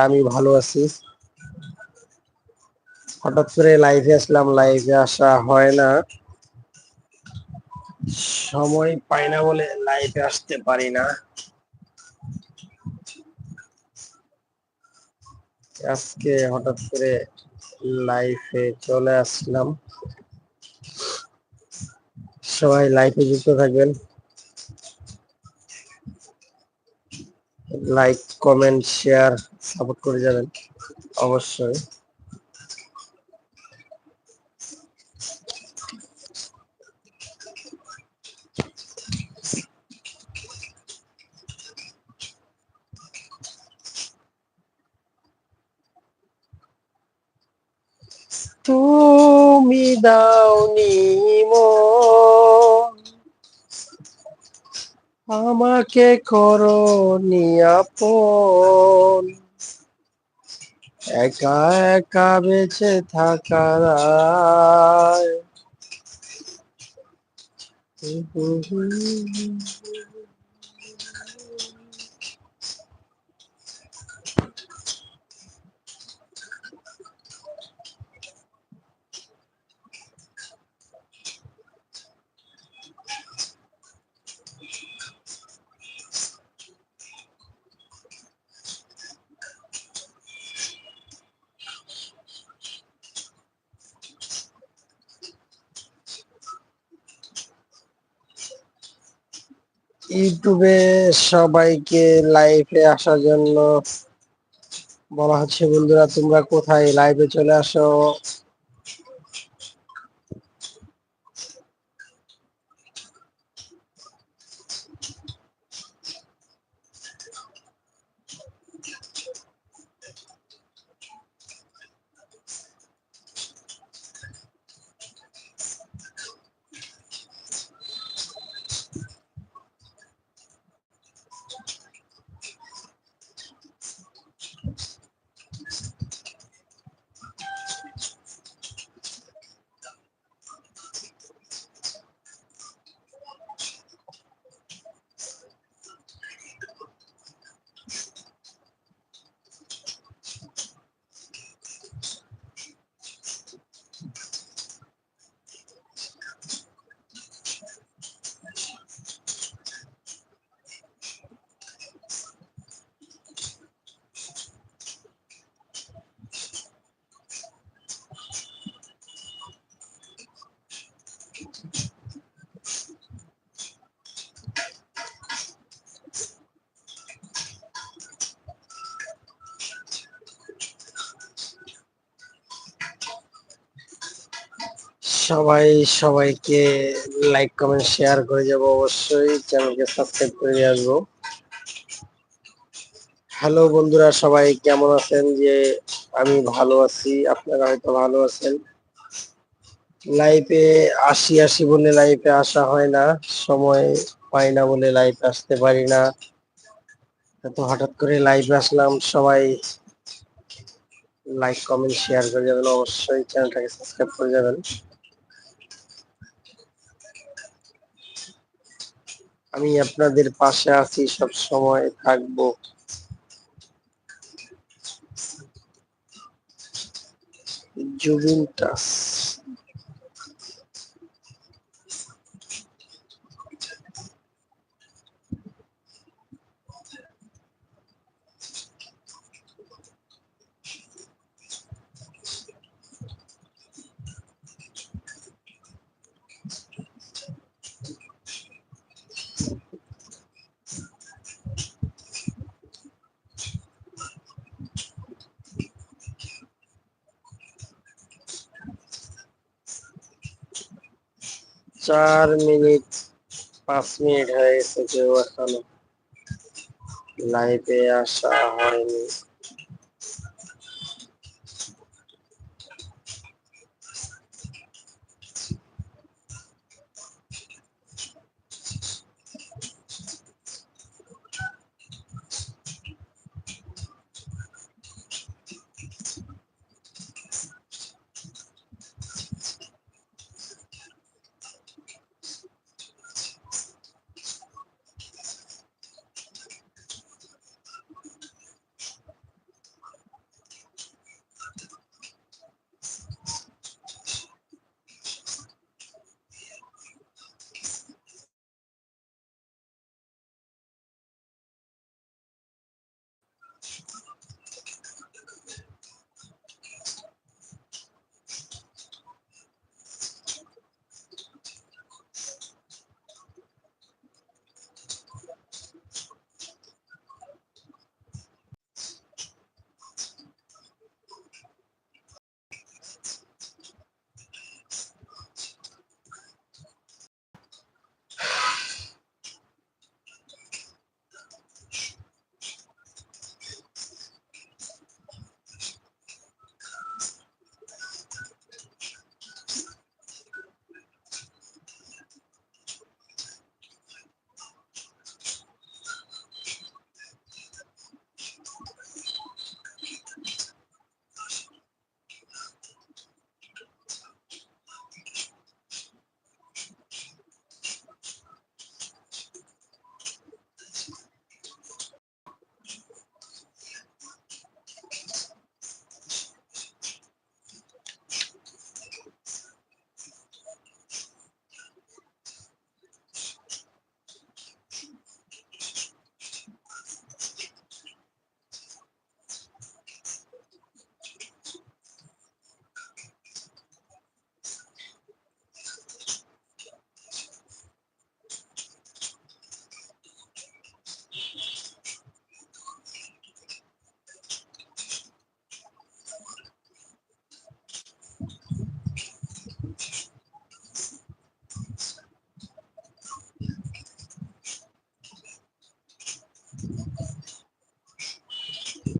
আমি ভালো আছি। হঠাৎ করে লাইভে আসলাম লাইভে আসা হয় না। সময় পাই না বলে লাইভে আসতে পারি না। আজকে হঠাৎ করে লাইভে চলে আসলাম। সবাই লাইভে যুক্ত থাকবেন। লাইক কমেন্ট শেয়ার সাপোর্ট করে যাবেন অবশ্যই। তুমি দাওনি আমাকে করো নিয়াপন একা একা বেঁচে থাকার আয়। ইউটিউবে সবাইকে লাইভে আসার জন্য বলা হচ্ছে বন্ধুরা তোমরা কোথায়? লাইভে চলে আসো। সবাই, সবাইকে লাইক কমেন্ট শেয়ার করে যাব অবশ্যই। চ্যানেলকে সাবস্ক্রাইব করে দিয়ে আসব। হ্যালো বন্ধুরা, সবাই কেমন আছেন? যে আমি ভালো আছি, আপনারা হয়তো ভালো আছেন। লাইফে আসি আসি বলে লাইফে আসা হয় না, সময় পাই না বলে লাইফে আসতে পারি না। তো হঠাৎ করে লাইভে আসলাম, সবাই লাইক কমেন্ট শেয়ার করে যাবেন। অবশ্যই চ্যানেলটাকে সাবস্ক্রাইব করে যাবেন। আমি আপনাদের পাশে আছি সব সময় থাকব। জুভেন্টাস চার মিনিট পাঁচ মিনিট হয়ে গেছে কেউ এখনও লাইভে আসা হয়নি।